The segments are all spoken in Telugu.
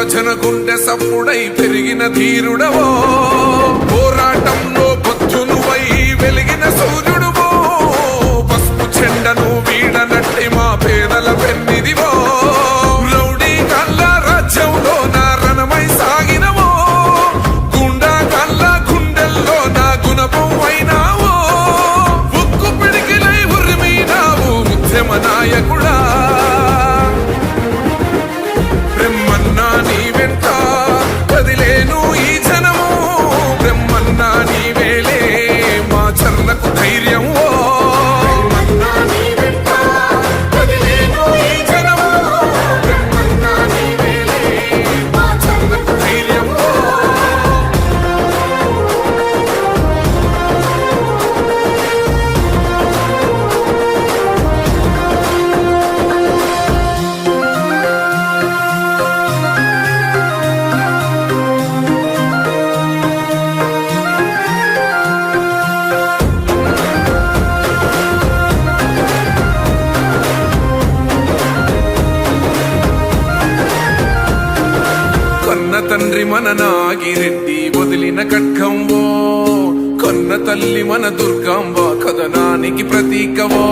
విమోచన గుండె సప్పుడై పెరిగిన ధీరుడవో? పోరాటంలో పొద్దునువై వెలిగిన సూర్యుడువో? పసుపు చెండను వీడనట్టి మా పేదల పెన్నిదివో రౌడీ కళ్ళ రాజ్యంలో నా రణమై సాగినవో? గుండా కళ్ళ గుండెల్లో నా గుణపం అయినావో ఉక్కు పిడికిలై ఉరిమినావు ఉద్యమ నాయకుడా ధైర్యం ఓ తండ్రి మన నాగిరెడ్డి వదిలిన కట్కంబో కొన్న తల్లి మన దుర్గంబ కథనానికి ప్రతీకవో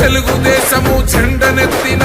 తెలుగుదేశము చెండనెత్తిన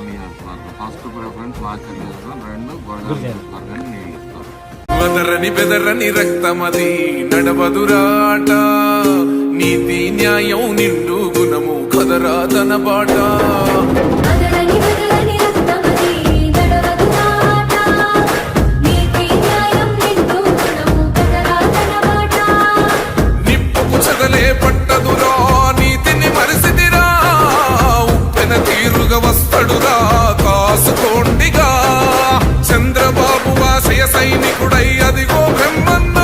మీద ఫస్ట్ ప్రిఫరెన్స్ వాచర్ చేస్తాం రెండు గొడవలు నేను ఇస్తాను రక్తమది నడవదురాట నీతి న్యాయం నిండు గుణము కదరా తన బాట. సైనికుడై అదిగో Brahmanna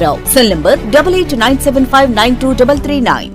Ankarao cell number double eight nine seven five nine two double three nine